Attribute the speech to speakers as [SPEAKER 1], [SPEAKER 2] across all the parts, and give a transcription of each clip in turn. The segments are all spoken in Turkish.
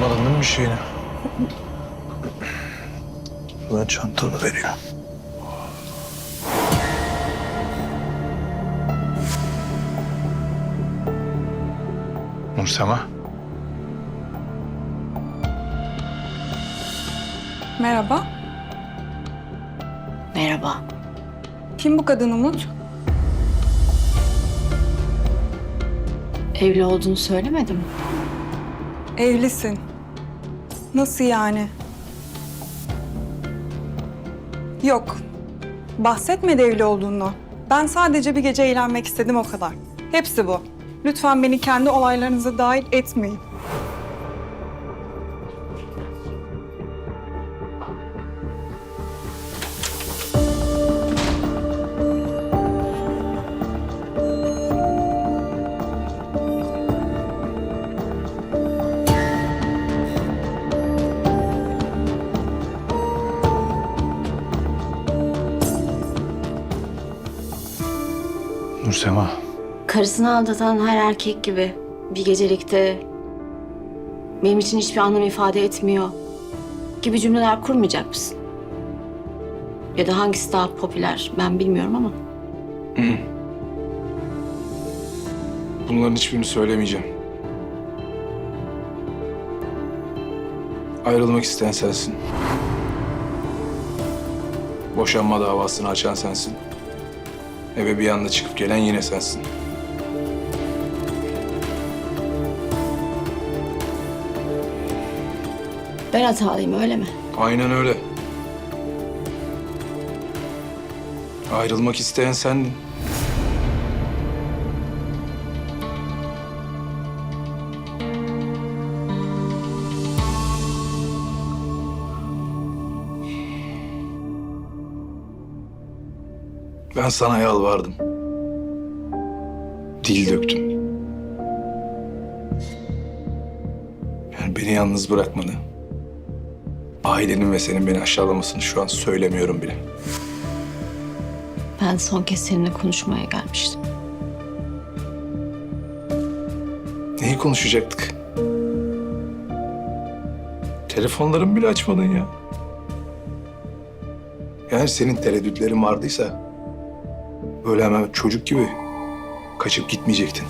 [SPEAKER 1] Unutmadın değil mi bir şeyini? Ben çantanı veriyor. Nursema.
[SPEAKER 2] Merhaba.
[SPEAKER 3] Merhaba.
[SPEAKER 2] Kim bu kadın Umut?
[SPEAKER 3] Evli olduğunu söylemedim.
[SPEAKER 2] Evlisin. Nasıl yani? Yok. Bahsetmedi evli olduğunu. Ben sadece bir gece eğlenmek istedim o kadar. Hepsi bu. Lütfen beni kendi olaylarınıza dahil etmeyin.
[SPEAKER 1] Nursema.
[SPEAKER 3] Karısını aldatan her erkek gibi bir gecelikte benim için hiçbir anlam ifade etmiyor gibi cümleler kurmayacak mısın? Ya da hangisi daha popüler ben bilmiyorum ama.
[SPEAKER 4] Bunların hiçbirini söylemeyeceğim. Ayrılmak isteyen sensin. Boşanma davasını açan sensin. Eve bir anda çıkıp gelen yine sensin.
[SPEAKER 3] Ben hatalıyım öyle mi?
[SPEAKER 4] Aynen öyle. Ayrılmak isteyen sendin. Ben sana yalvardım. Dil döktüm. Yani beni yalnız bırakmadı. Ailenin ve senin beni aşağılamasını şu an söylemiyorum bile.
[SPEAKER 3] Ben son kez seninle konuşmaya gelmiştim.
[SPEAKER 4] Neyi konuşacaktık? Telefonlarımı bile açmadın ya. Yani senin tereddütlerin vardıysa böyle hemen çocuk gibi kaçıp gitmeyecektin.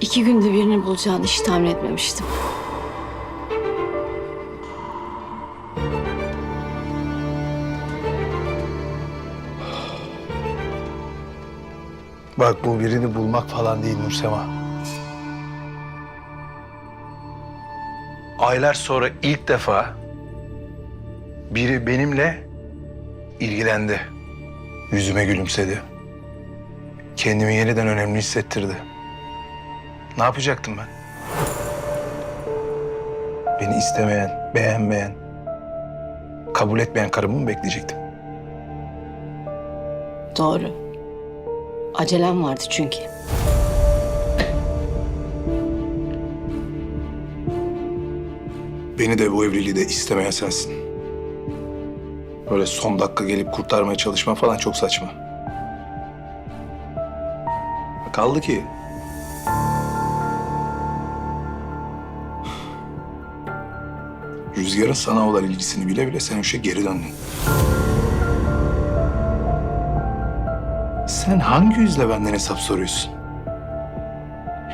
[SPEAKER 3] İki günde birini bulacağını hiç tahmin etmemiştim.
[SPEAKER 1] Bak bu birini bulmak falan değil Nursema. Aylar sonra ilk defa biri benimle ilgilendi. Yüzüme gülümsedi. Kendimi yeniden önemli hissettirdi. Ne yapacaktım ben? Beni istemeyen, beğenmeyen, kabul etmeyen karımı mı bekleyecektim?
[SPEAKER 3] Doğru. Acelem vardı çünkü.
[SPEAKER 4] Beni de bu evliliği de istemeyen sensin. Böyle son dakika gelip kurtarmaya çalışma falan çok saçma. Kaldı ki... Rüzgar'ın sana olan ilgisini bile bile sen işe geri döndün. Sen hangi yüzle benden hesap soruyorsun?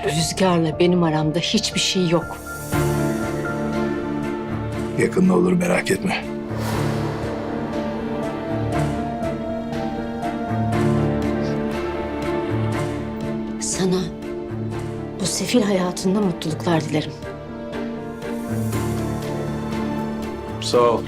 [SPEAKER 3] Rüzgar'la benim aramda hiçbir şey yok.
[SPEAKER 4] Yakında olur merak etme.
[SPEAKER 3] Sefil hayatında mutluluklar dilerim.
[SPEAKER 4] Sağ ol.